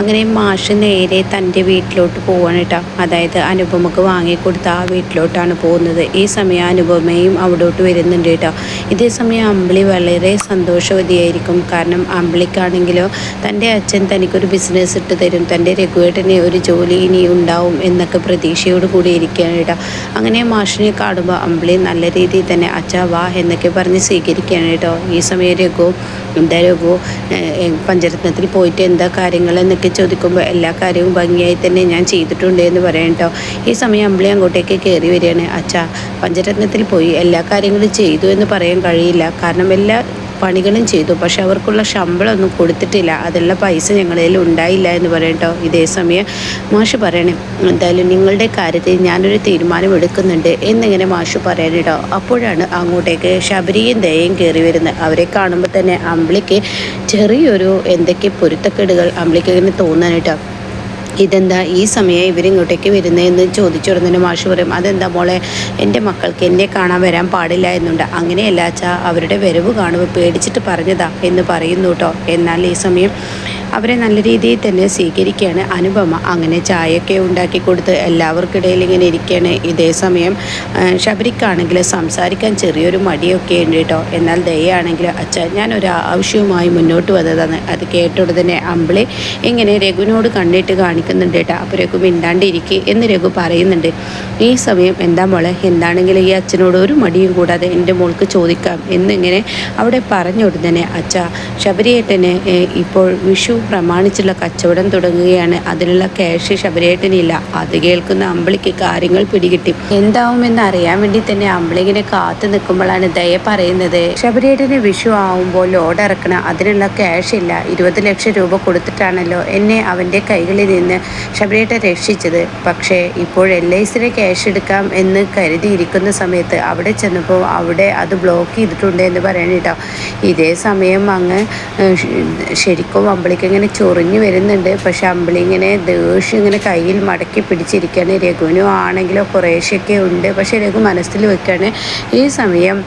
അങ്ങനെ മാഷ് നേരെ തന്റെ വീട്ടിലോട്ട് പോവാണ് കേട്ടോ അതായത് അനുപമക്ക് വാങ്ങിക്കൊടുത്ത ആ വീട്ടിലോട്ടാണ് പോകുന്നത്. ഈ സമയം അനുപമയും അവിടോട്ട് വരുന്നുണ്ട് കേട്ടോ ഇതേ സമയം അമ്പിളി വളരെ സന്തോഷവതിയായിരിക്കും. കാരണം അമ്പിളിക്കാണെങ്കിലോ തന്റെ അച്ഛൻ തനിക്കൊരു ബിസിനസ് ഇട്ട് തരും. തന്റെ രഘുവേട്ടന് ഒരു ജോലി ഇനി ഉണ്ടാവും എന്നൊക്കെ പ്രതീക്ഷയോട് കൂടി ഇരിക്കുകയാണ് കേട്ടോ അങ്ങനെ മാഷിനെ കാണുമ്പോൾ അമ്പിളി നല്ല രീതിയിൽ തന്നെ അച്ഛാ വാ എന്നൊക്കെ പറഞ്ഞ് സ്വീകരിക്കുകയാണ് കേട്ടോ ഈ സമയം രഘു എന്താ രഘു പഞ്ചരത്നത്തിൽ പോയിട്ട് എന്താ കാര്യങ്ങൾ എന്നൊക്കെ ചോദിക്കുമ്പോൾ എല്ലാ കാര്യവും ഭംഗിയായി തന്നെ ഞാൻ ചെയ്തിട്ടുണ്ട് എന്ന് പറയാം കേട്ടോ ഈ സമയം അമ്പിളി അങ്ങോട്ടേക്ക് കയറി വരികയാണ്. അച്ഛാ പഞ്ചരത്നത്തിൽ പോയി എല്ലാ കാര്യങ്ങളും ചെയ്തു എന്ന് പറയാൻ കഴിയില്ല. കാരണം എല്ലാ പണികളും ചെയ്തു. പക്ഷെ അവർക്കുള്ള ശമ്പളമൊന്നും കൊടുത്തിട്ടില്ല. അതിലുള്ള പൈസ ഞങ്ങളിൽ ഉണ്ടായില്ല എന്ന് പറയട്ടോ ഇതേ സമയം മാഷ് പറയണേ എന്തായാലും നിങ്ങളുടെ കാര്യത്തിൽ ഞാനൊരു തീരുമാനം എടുക്കുന്നുണ്ട് എന്നിങ്ങനെ മാഷ് പറയാനിട്ടോ അപ്പോഴാണ് അങ്ങോട്ടേക്ക് ശബരിയും ദയയും കയറി വരുന്നത്. അവരെ കാണുമ്പോൾ തന്നെ അമ്പിളിക്ക് ചെറിയൊരു എന്തൊക്കെ പൊരുത്തക്കേടുകൾ അമ്പിളിക്ക് ഇങ്ങനെ തോന്നാനിട്ടോ ഇതെന്താ ഈ സമയം ഇവരിങ്ങോട്ടേക്ക് വരുന്നതെന്ന് ചോദിച്ചുടനെ മാഷ് പറയും അതെന്താ മോളെ എന്റെ മക്കൾക്ക് എന്നെ കാണാൻ വരാൻ പാടില്ല എന്നുണ്ട്. അങ്ങനെയല്ല അച്ഛാ അവരുടെ വരവ് കാണുമ്പോൾ പേടിച്ചിട്ട് പറഞ്ഞതാ എന്ന് പറയുന്നു കേട്ടോ എന്നാൽ ഈ സമയം അവരെ നല്ല രീതിയിൽ തന്നെ സ്വീകരിക്കുകയാണ്. അനുപമ അങ്ങനെ ചായയൊക്കെ ഉണ്ടാക്കി കൊടുത്ത് എല്ലാവർക്കിടയിൽ ഇങ്ങനെ ഇരിക്കുകയാണ്. ഇതേ സമയം ശബരിക്കാണെങ്കിൽ സംസാരിക്കാൻ ചെറിയൊരു മടിയൊക്കെ ഉണ്ട് കേട്ടോ. എന്നാൽ ദയാണെങ്കിൽ ഞാൻ ഒരു ആവശ്യവുമായി മുന്നോട്ട് വന്നതാണ്. അത് കേട്ടോട് തന്നെ അമ്പിളി ഇങ്ങനെ രഘുവിനോട് കണ്ടിട്ട് കാണിക്കുന്നുണ്ട് കേട്ടോ. അപ്പോൾ രഘു മിണ്ടാണ്ടിരിക്കുക എന്ന് രഘു പറയുന്നുണ്ട്. ഈ സമയം എന്താ മോളെ എന്താണെങ്കിലും ഈ അച്ഛനോട് ഒരു മടിയും കൂടാതെ എന്റെ മോൾക്ക് ചോദിക്കാം എന്നിങ്ങനെ അവിടെ പറഞ്ഞുകൊടുത്തന്നെ അച്ഛ ശബരിയേട്ടന് ഇപ്പോൾ വിഷു പ്രമാണിച്ചുള്ള കച്ചവടം തുടങ്ങുകയാണ്. അതിനുള്ള ക്യാഷ് ശബരേട്ടനില്ല അത് കേൾക്കുന്ന അമ്പിളിക്ക് കാര്യങ്ങൾ പിടികിട്ടി. എന്താവുമെന്ന് അറിയാൻ വേണ്ടി തന്നെ അമ്പിളിങ്ങനെ കാത്തു നിൽക്കുമ്പോഴാണ് ദയ പറയുന്നത്. ശബരേട്ടന് വിഷു ആവുമ്പോൾ ലോഡ് ഇറക്കണം. അതിനുള്ള ക്യാഷ് ഇല്ല. ഇരുപത് ലക്ഷം രൂപ കൊടുത്തിട്ടാണല്ലോ എന്നെ അവന്റെ കൈകളിൽ നിന്ന് ശബരേട്ടൻ രക്ഷിച്ചത്. പക്ഷേ ഇപ്പോൾ എൽ ഐ സിയുടെ ക്യാഷ് എടുക്കാം എന്ന് കരുതിയിരിക്കുന്ന സമയത്ത് അവിടെ ചെന്നപ്പോൾ അവിടെ അത് ബ്ലോക്ക് ചെയ്തിട്ടുണ്ട് എന്ന് പറയണേട്ടോ ഇതേ സമയം അങ്ങ് ശരിക്കും അമ്പിളിക്ക് ഇങ്ങനെ ചൊറിഞ്ഞു വരുന്നുണ്ട്. പക്ഷെ അമ്പിളി ഇങ്ങനെ ദേഷ്യം ഇങ്ങനെ കയ്യിൽ മടക്കി പിടിച്ചിരിക്കുകയാണ്. രഘുവിനും ആണെങ്കിലോ കുറേശ്ശൊക്കെ ഉണ്ട്. പക്ഷെ രഘു മനസ്സിൽ വെക്കുകയാണ് ഈ സമയം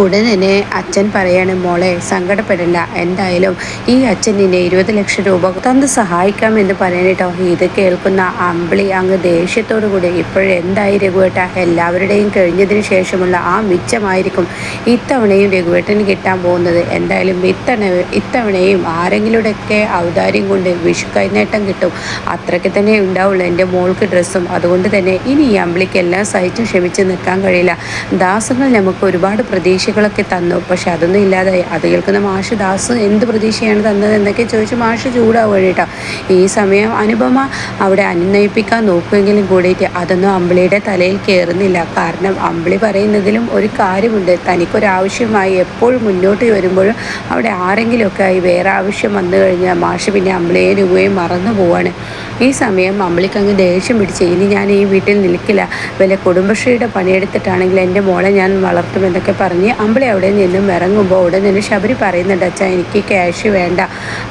ഉടൻ തന്നെ അച്ഛൻ പറയാണ് മോളെ സങ്കടപ്പെടണ്ട. എന്തായാലും ഈ അച്ഛൻ നിന്നെ ഇരുപത് ലക്ഷം രൂപ തന്ന് സഹായിക്കാം എന്ന് പറയാനിട്ടോ ഇത് കേൾക്കുന്ന അമ്പിളി അങ്ങ് ദേഷ്യത്തോടു കൂടി ഇപ്പോഴെന്തായി രഘുവേട്ട? എല്ലാവരുടെയും കഴിഞ്ഞതിന് ശേഷമുള്ള ആ മിച്ചമായിരിക്കും ഇത്തവണയും രഘുവേട്ടന് കിട്ടാൻ പോകുന്നത്. എന്തായാലും ഇത്തവണ ഇത്തവണയും ആരെങ്കിലുടെയൊക്കെ ഔദാര്യം കൊണ്ട് വിഷു കൈനേട്ടം കിട്ടും. അത്രയ്ക്ക് തന്നെ ഉണ്ടാവുള്ളൂ എന്റെ മോൾക്ക് ഡ്രസ്സും. അതുകൊണ്ട് തന്നെ ഇനി ഈ അമ്പിളിക്ക് എല്ലാം സഹിച്ചും ക്ഷമിച്ച് നിൽക്കാൻ കഴിയില്ല. ദാസങ്ങൾ നമുക്ക് ഒരുപാട് പ്രതീക്ഷകളൊക്കെ തന്നു. പക്ഷെ അതൊന്നും ഇല്ലാതായി. അത് കേൾക്കുന്ന മാഷ് ദാസ് എന്ത് പ്രതീക്ഷയാണ് തന്നത് എന്നൊക്കെ ചോദിച്ച് മാഷ് ചൂടാവുക കേട്ടോ. ഈ സമയം അനുപമ അവിടെ അനുനയിപ്പിക്കാൻ നോക്കുമെങ്കിലും കൂടിയിട്ട് അതൊന്നും അമ്പിളിയുടെ തലയിൽ കയറുന്നില്ല. കാരണം അമ്പിളി പറയുന്നതിലും ഒരു കാര്യമുണ്ട്. തനിക്കൊരാവശ്യമായി എപ്പോഴും മുന്നോട്ട് വരുമ്പോഴും അവിടെ ആരെങ്കിലുമൊക്കെ ആയി വേറെ ആവശ്യം വന്നു കഴിഞ്ഞാൽ മാഷ് പിന്നെ അമ്പിളിയെ രൂപയും മറന്നു പോവാണ്. ഈ സമയം അമ്പിളിക്ക് അങ്ങ് ദേഷ്യം പിടിച്ച് ഇനി ഞാൻ ഈ വീട്ടിൽ നിൽക്കില്ല. വല്ല കുടുംബശ്രീയുടെ പണിയെടുത്തിട്ടാണെങ്കിൽ എന്റെ മോളെ ഞാൻ വളർത്തുമെന്നൊക്കെ പറഞ്ഞ് അമ്പിളി അവിടെ നിന്നും ഇറങ്ങുമ്പോൾ അവിടെ തന്നെ ശബരി പറയുന്നുണ്ട് അച്ഛാ എനിക്ക് ക്യാഷ് വേണ്ട.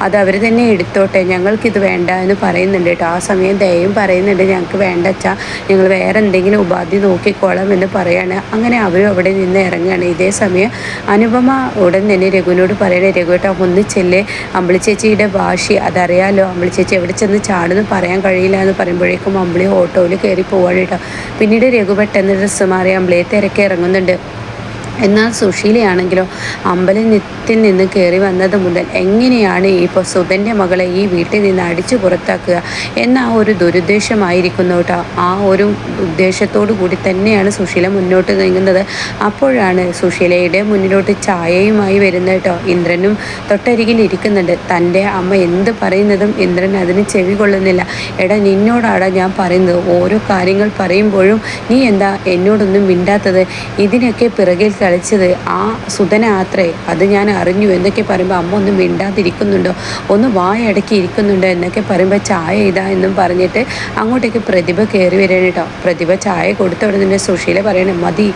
അത് അവർ തന്നെ എടുത്തോട്ടെ. ഞങ്ങൾക്കിത് വേണ്ട എന്ന് പറയുന്നുണ്ട് കേട്ടോ. ആ സമയം ദയയും പറയുന്നുണ്ട് ഞങ്ങൾക്ക് വേണ്ട അച്ഛാ. ഞങ്ങൾ വേറെ എന്തെങ്കിലും ഉപാധി നോക്കിക്കോളാം എന്ന് പറയാണ്. അങ്ങനെ അവരും അവിടെ നിന്ന് ഇറങ്ങുകയാണ്. ഇതേ സമയം അനുപമ ഉടൻ തന്നെ രഘുവിനോട് പറയണേ രഘുവേട്ടാ ഒന്ന് ചെല്ലേ. അമ്പിളി ചേച്ചിയുടെ ഭാഷ അതറിയാലോ. അമ്പിളി ചേച്ചി എവിടെ ചെന്ന് ചാടുന്നു പറയാൻ കഴിയില്ല എന്ന് പറയുമ്പോഴേക്കും അമ്പിളി ഓട്ടോയിൽ കയറി പോവാണ് കേട്ടോ. പിന്നീട് രഘു പെട്ടെന്ന് ഡ്രസ്സ് മാറി അമ്പിളിയെ തിരക്കി ഇറങ്ങുന്നുണ്ട്. എന്നാൽ സുശീലയാണെങ്കിലോ അമ്പലത്തിൽ നിന്ന് കയറി വന്നത് മുതൽ എങ്ങനെയാണ് ഇപ്പോൾ സുധന്റെ മകളെ ഈ വീട്ടിൽ നിന്ന് അടിച്ചു പുറത്താക്കുക എന്ന ആ ഒരു ദുരുദ്ദേശമായിരിക്കുന്നു കേട്ടോ. ആ ഒരു ഉദ്ദേശത്തോടു കൂടി തന്നെയാണ് സുശീല മുന്നോട്ട് നീങ്ങുന്നത്. അപ്പോഴാണ് സുശീലയുടെ മുന്നിലോട്ട് ചായയുമായി വരുന്നത് കേട്ടോ. ഇന്ദ്രനും തൊട്ടരികിൽ ഇരിക്കുന്നുണ്ട്. തന്റെ അമ്മ എന്ത് പറയുന്നതും ഇന്ദ്രൻ അതിന് ചെവി കൊള്ളുന്നില്ല. എടാ നിന്നോടാടാ ഞാൻ പറയുന്നത്. ഓരോ കാര്യങ്ങൾ പറയുമ്പോഴും നീ എന്താ എന്നോടൊന്നും മിണ്ടാത്തത്? ഇതിനൊക്കെ പിറകിൽ കളിച്ചത് ആ സുധനാത്രേ അത് ഞാൻ അറിഞ്ഞു. എന്നൊക്കെ പറയുമ്പോൾ അമ്മ ഒന്നും മിണ്ടാതിരിക്കുന്നുണ്ടോ? ഒന്ന് വായടക്കി ഇരിക്കുന്നുണ്ടോ എന്നൊക്കെ പറയുമ്പോൾ ചായ ഇതാ എന്നും പറഞ്ഞിട്ട് അങ്ങോട്ടേക്ക് പ്രതിഭ കയറി വരികയാണ് കേട്ടോ. പ്രതിഭ ചായ കൊടുത്ത ഉടനെ തന്നെ സുശീല പറയണേ മതി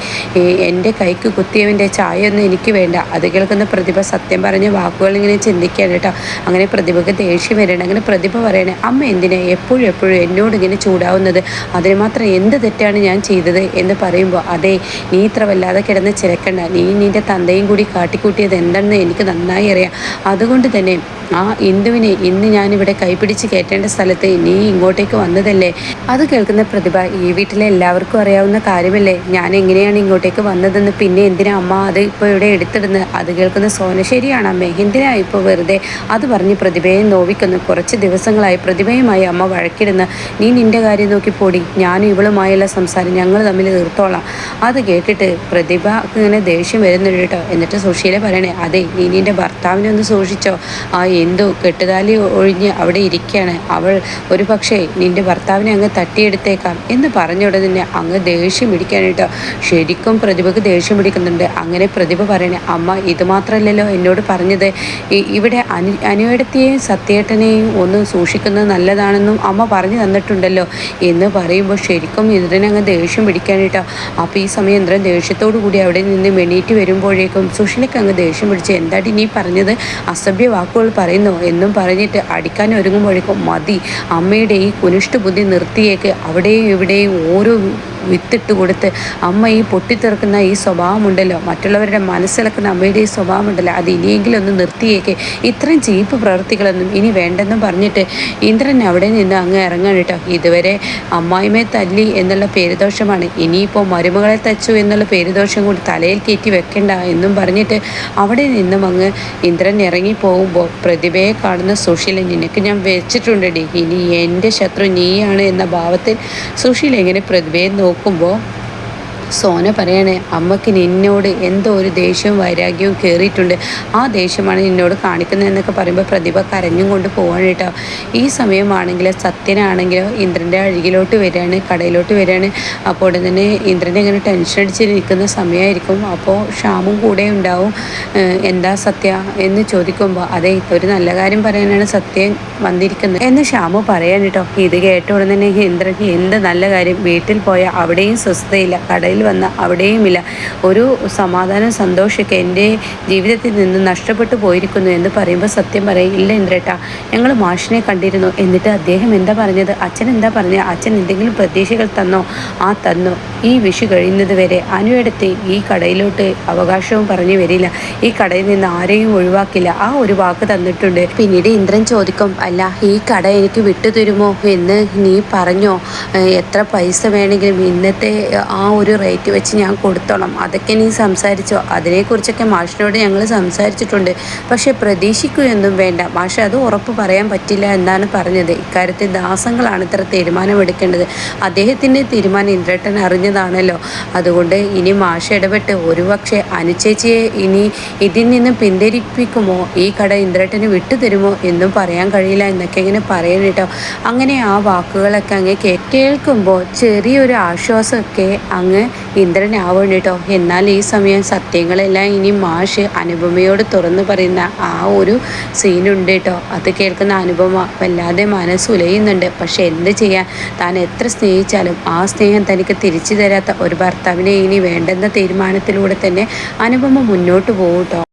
എന്റെ കൈക്ക് കുത്തിയവന്റെ ചായ ഒന്നും എനിക്ക് വേണ്ട. അത് കേൾക്കുന്ന പ്രതിഭ സത്യം പറഞ്ഞ വാക്കുകൾ ഇങ്ങനെ ചിന്തിക്കുകയാണ് കേട്ടോ. അങ്ങനെ പ്രതിഭക്ക് ദേഷ്യം വരണം അങ്ങനെ പ്രതിഭ പറയണേ അമ്മ എന്തിനാ എപ്പോഴും എപ്പോഴും എന്നോട് ഇങ്ങനെ ചൂടാവുന്നത്? അതിന് മാത്രം എന്ത് തെറ്റാണ് ഞാൻ ചെയ്തത്? എന്ന് പറയുമ്പോൾ അതെ നീ ഇത്ര വല്ലാതെ കിടന്ന് ചില ഭയക്കണ്ട നീ നിന്റെ തന്തയും കൂടി കാട്ടിക്കൂട്ടിയത് എന്താണെന്ന് എനിക്ക് നന്നായി അറിയാം. അതുകൊണ്ട് തന്നെ ആ ഇന്ദുവിനെ ഇന്ന് ഞാനിവിടെ കൈപിടിച്ച് കയറ്റേണ്ട സ്ഥലത്ത് നീ ഇങ്ങോട്ടേക്ക് വന്നതല്ലേ? അത് കേൾക്കുന്ന പ്രതിഭ ഈ വീട്ടിലെ എല്ലാവർക്കും അറിയാവുന്ന കാര്യമല്ലേ? ഞാൻ എങ്ങനെയാണ് ഇങ്ങോട്ടേക്ക് വന്നതെന്ന് പിന്നെ എന്തിനാ അമ്മ അത് ഇപ്പോൾ ഇവിടെ എടുത്തിടുന്നത്? അത് കേൾക്കുന്ന സോന ശരിയാണ് അമ്മേ. എന്തിനാ ഇപ്പോൾ വെറുതെ? അത് പറഞ്ഞ് പ്രതിഭയെ നോവിക്കുന്നു. കുറച്ച് ദിവസങ്ങളായി പ്രതിഭയുമായി അമ്മ വഴക്കിടുന്ന. നീ നിന്റെ കാര്യം നോക്കി പോടി. ഞാനും ഇവളുമായുള്ള സംസാരം ഞങ്ങൾ തമ്മിൽ തീർത്തോളാം. അത് കേട്ടിട്ട് പ്രതിഭ ഇങ്ങനെ ദേഷ്യം വരുന്നുണ്ട് കേട്ടോ. എന്നിട്ട് സുശീല പറയണേ അതെ നീ നിന്റെ ഭർത്താവിനെ ഒന്ന് സൂക്ഷിച്ചോ. ആ എന്തു കെട്ടുതാലി ഒഴിഞ്ഞ് അവിടെ ഇരിക്കുകയാണ്. അവൾ ഒരു പക്ഷേ നിന്റെ ഭർത്താവിനെ അങ്ങ് തട്ടിയെടുത്തേക്കാം എന്ന് പറഞ്ഞുടനെ അങ്ങ് ദേഷ്യം പിടിക്കാനായിട്ടോ ശരിക്കും പ്രതിഭക്ക് ദേഷ്യം പിടിക്കുന്നുണ്ട്. അങ്ങനെ പ്രതിഭ പറയണേ അമ്മ ഇത് മാത്രമല്ലല്ലോ എന്നോട് പറഞ്ഞത്. ഇവിടെ അനു അനുവേടത്തെയും സത്യേട്ടനെയും ഒന്ന് സൂക്ഷിക്കുന്നത് നല്ലതാണെന്നും അമ്മ പറഞ്ഞു തന്നിട്ടുണ്ടല്ലോ എന്ന് പറയുമ്പോൾ ശരിക്കും ഇതിനങ്ങ് ദേഷ്യം പിടിക്കാനായിട്ടോ അപ്പോൾ ഈ സമയം ഇന്ദ്രൻ ദേഷ്യത്തോടു കൂടി അവിടെ നിന്ന് മെണീറ്റ് വരുമ്പോഴേക്കും സുഷിലയ്ക്ക് അങ്ങ് ദേഷ്യം പിടിച്ച് എന്താടി നീ പറഞ്ഞത്? അസഭ്യ വാക്കുകൾ പറയുന്നു. എന്നും പറഞ്ഞിട്ട് അടിക്കാൻ ഒരുങ്ങുമ്പോഴേക്കും മതി. അമ്മയുടെ ഈ കുനിഷ്ട ബുദ്ധി നിർത്തിയേക്ക്. അവിടെയും ഇവിടെയും ഓരോ വിത്തിട്ട് കൊടുത്ത് അമ്മ ഈ പൊട്ടിത്തെറുക്കുന്ന ഈ സ്വഭാവമുണ്ടല്ലോ. മറ്റുള്ളവരുടെ മനസ്സിലക്കുന്ന അമ്മയുടെ ഈ സ്വഭാവമുണ്ടല്ലോ. അത് ഇനിയെങ്കിലും ഒന്ന് നിർത്തിയേക്ക്. ഇത്രയും ചീപ്പ് പ്രവൃത്തികളൊന്നും ഇനി വേണ്ടെന്നും പറഞ്ഞിട്ട് ഇന്ദ്രൻ അവിടെ നിന്ന് അങ്ങ് ഇറങ്ങാൻ കേട്ടോ. ഇതുവരെ അമ്മായിമയെ തല്ലി എന്നുള്ള പേരുദോഷമാണ്. ഇനിയിപ്പോൾ മരുമകളെ തച്ചു എന്നുള്ള പേരുദോഷം കൂടി തലയിൽ കയറ്റി വെക്കണ്ട എന്നും പറഞ്ഞിട്ട് അവിടെ നിന്നും അങ്ങ് ഇന്ദ്രൻ ഇറങ്ങി പോകുമ്പോൾ പ്രതിഭയെ കാണുന്ന സുശീല നിനക്ക് ഞാൻ വെച്ചിട്ടുണ്ടടി ഇനി എന്റെ ശത്രു നീയാണ് എന്ന ഭാവത്തിൽ സുശീല എങ്ങനെ പ്രതിഭയെ നോക്കും നോക്കുമ്പോൾ സോന പറയണേ അമ്മയ്ക്ക് നിന്നോട് എന്തോ ഒരു ദേഷ്യവും വൈരാഗ്യവും കയറിയിട്ടുണ്ട് ആ ദേഷ്യമാണ് നിന്നോട് കാണിക്കുന്നതെന്നൊക്കെ പറയുമ്പോൾ പ്രതിഭ കരഞ്ഞും കൊണ്ട് പോവാണ് കേട്ടോ. ഈ സമയമാണെങ്കിൽ സത്യനാണെങ്കിലോ ഇന്ദ്രന്റെ അഴുകിലോട്ട് വരികയാണ് കടയിലോട്ട് വരികയാണ്. അപ്പോൾ തന്നെ ഇന്ദ്രനെ ഇങ്ങനെ ടെൻഷൻ അടിച്ച് നിൽക്കുന്ന സമയമായിരിക്കും അപ്പോൾ ക്ഷാമം കൂടെ ഉണ്ടാവും. എന്താ സത്യ എന്ന് ചോദിക്കുമ്പോൾ അതെ ഒരു നല്ല കാര്യം പറയാനാണ് സത്യം വന്നിരിക്കുന്നത്. എന്ന് ഷാമു പറയാൻ കേട്ടോ. ഇത് കേട്ട ഉടനെ തന്നെ ഇന്ദ്രൻ എന്ത് നല്ല കാര്യം? വീട്ടിൽ പോയാൽ അവിടെയും സ്വസ്ഥതയില്ല കടയിൽ വന്ന അവിടെയുമില്ല. ഒരു സമാധാനം സന്തോഷമൊക്കെ എന്റെ ജീവിതത്തിൽ നിന്ന് നഷ്ടപ്പെട്ടു പോയിരിക്കുന്നു എന്ന് പറയുമ്പോൾ സത്യം പറയും ഇല്ല ഇന്ദ്രേട്ട ഞങ്ങൾ മാഷിനെ കണ്ടിരുന്നു. എന്നിട്ട് അദ്ദേഹം എന്താ പറഞ്ഞത്? അച്ഛൻ എന്താ പറഞ്ഞത്? അച്ഛൻ എന്തെങ്കിലും പ്രതീക്ഷകൾ തന്നോ? ആ തന്നു. ഈ വിഷു കഴിയുന്നത് വരെ അനുവെടുത്ത് ഈ കടയിലോട്ട് അവകാശവും പറഞ്ഞു വരില്ല. ഈ കടയിൽ നിന്ന് ആരെയും ഒഴിവാക്കില്ല. ആ ഒരു വാക്ക് തന്നിട്ടുണ്ട്. പിന്നീട് ഇന്ദ്രൻ ചോദിക്കും അല്ല ഈ കട എനിക്ക് വിട്ടു തരുമോ എന്ന് നീ പറഞ്ഞോ? എത്ര പൈസ വേണമെങ്കിലും ഇന്നത്തെ ആ ഒരു റേറ്റ് വെച്ച് ഞാൻ കൊടുത്തോളാം അതൊക്കെ നീ സംസാരിച്ചോ. അതിനെക്കുറിച്ചൊക്കെ മാഷിനോട് ഞങ്ങൾ സംസാരിച്ചിട്ടുണ്ട്. പക്ഷേ പ്രതീക്ഷിക്കുകയൊന്നും വേണ്ട. മാഷെ അത് ഉറപ്പ് പറയാൻ പറ്റില്ല എന്നാണ് പറഞ്ഞത്. ഇക്കാര്യത്തിൽ ദാസങ്ങളാണ് ഇത്ര തീരുമാനമെടുക്കേണ്ടത്. അദ്ദേഹത്തിന്റെ തീരുമാനം ഇന്ദ്രട്ടൻ അറിഞ്ഞതാണല്ലോ. അതുകൊണ്ട് ഇനി മാഷ ഇടപെട്ട് ഒരുപക്ഷെ അനുചേച്ചിയെ ഇനി ഇതിൽ നിന്ന് പിന്തിരിപ്പിക്കുമോ? ഈ കട ഇന്ദ്രട്ടന് വിട്ടുതരുമോ എന്നും പറയാൻ കഴിയില്ല എന്നൊക്കെ ഇങ്ങനെ പറയാൻ കേട്ടോ. അങ്ങനെ ആ വാക്കുകളൊക്കെ അങ്ങ് കേൾക്കുമ്പോൾ ചെറിയൊരു ആശ്വാസമൊക്കെ അങ്ങ് ഇന്ദ്രനാവണം കേട്ടോ എന്നാൽ ഈ സമയം സത്യങ്ങളെല്ലാം ഇനി മാഷ് അനുപമയോട് തുറന്നു പറയുന്ന ആ ഒരു സീനുണ്ട് കേട്ടോ അത് കേൾക്കുന്ന അനുപമ വല്ലാതെ മനസ്സുലയുന്നുണ്ട്. പക്ഷെ എന്ത് ചെയ്യാൻ? താൻ എത്ര സ്നേഹിച്ചാലും ആ സ്നേഹം തനിക്ക് തിരിച്ചു തരാത്ത ഒരു ഭർത്താവിനെ ഇനി വേണ്ടെന്ന തീരുമാനത്തിലൂടെ തന്നെ അനുപമ മുന്നോട്ട് പോകും